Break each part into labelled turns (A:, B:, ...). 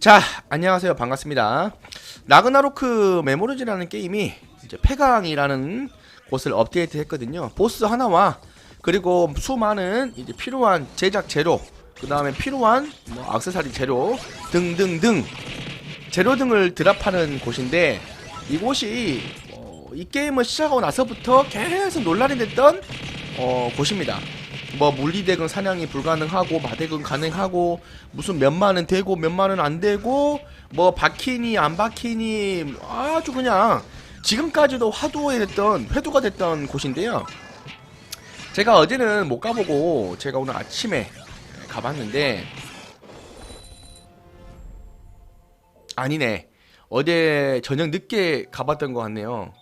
A: 자, 안녕하세요. 반갑습니다. 라그나로크 메모리즈라는 게임이 이제 폐강이라는 곳을 업데이트 했거든요. 보스 하나와 그리고 수많은 이제 필요한 제작 재료, 그 다음에 필요한 뭐 악세사리 재료 등등등 재료 등을 드랍하는 곳인데 이곳이 어, 이 게임을 시작하고 나서부터 계속 논란이 됐던 어, 곳입니다. 뭐 물리덱은 사냥이 불가능하고 마덱은 가능하고 무슨 몇만은 되고 몇만은 안 되고 뭐 박히니 안 박히니 아주 그냥 지금까지도 화두에 됐던 회두가 됐던 곳인데요. 제가 어제는 못 가보고 제가 오늘 아침에 가봤는데 아니네 어제 저녁 늦게 가봤던 것 같네요.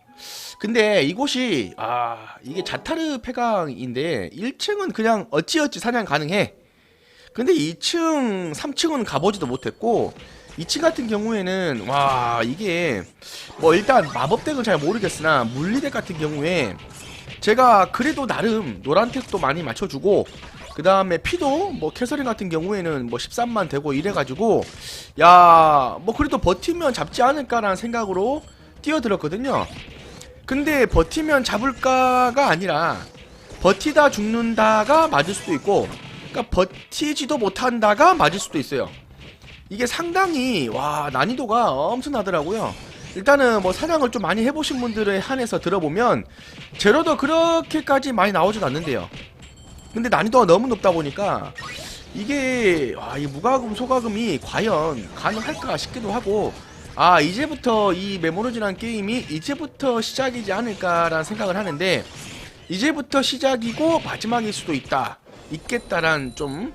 A: 근데 이곳이 아 이게 자타르 폐강인데 1층은 그냥 어찌어찌 사냥 가능해. 근데 2층, 3층은 가보지도 못했고 2층 같은 경우에는 와 이게 뭐 일단 마법덱은 잘 모르겠으나 물리덱 같은 경우에 제가 그래도 나름 노란색도 많이 맞춰주고 그 다음에 피도 뭐 캐서린 같은 경우에는 뭐 13만 되고 이래가지고 야 뭐 그래도 버티면 잡지 않을까라는 생각으로 뛰어들었거든요. 근데 버티면 잡을까가 아니라 버티다 죽는다가 맞을 수도 있고 그러니까 버티지도 못한다가 맞을 수도 있어요. 이게 상당히 와 난이도가 엄청나더라고요. 일단은 뭐 사냥을 좀 많이 해보신 분들에 한해서 들어보면 제로도 그렇게까지 많이 나오진 않는데요. 근데 난이도가 너무 높다 보니까 이게 와, 이 무과금 소과금이 과연 가능할까 싶기도 하고 아 이제부터 이 메모로즈라는 게임이 이제부터 시작이지 않을까라는 생각을 하는데 이제부터 시작이고 마지막일 수도 있다 있겠다란 좀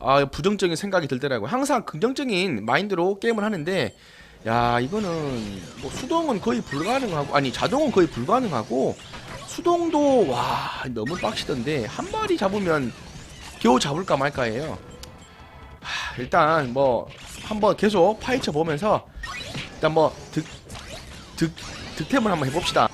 A: 아, 부정적인 생각이 들더라고요. 항상 긍정적인 마인드로 게임을 하는데 야 이거는 뭐 수동은 거의 불가능하고 아니 자동은 거의 불가능하고 수동도 와 너무 빡시던데 한 마리 잡으면 겨우 잡을까 말까예요. 하, 일단 뭐 한번 계속 파헤쳐 보면서 일단 뭐 득, 득, 득템을 한번 해봅시다.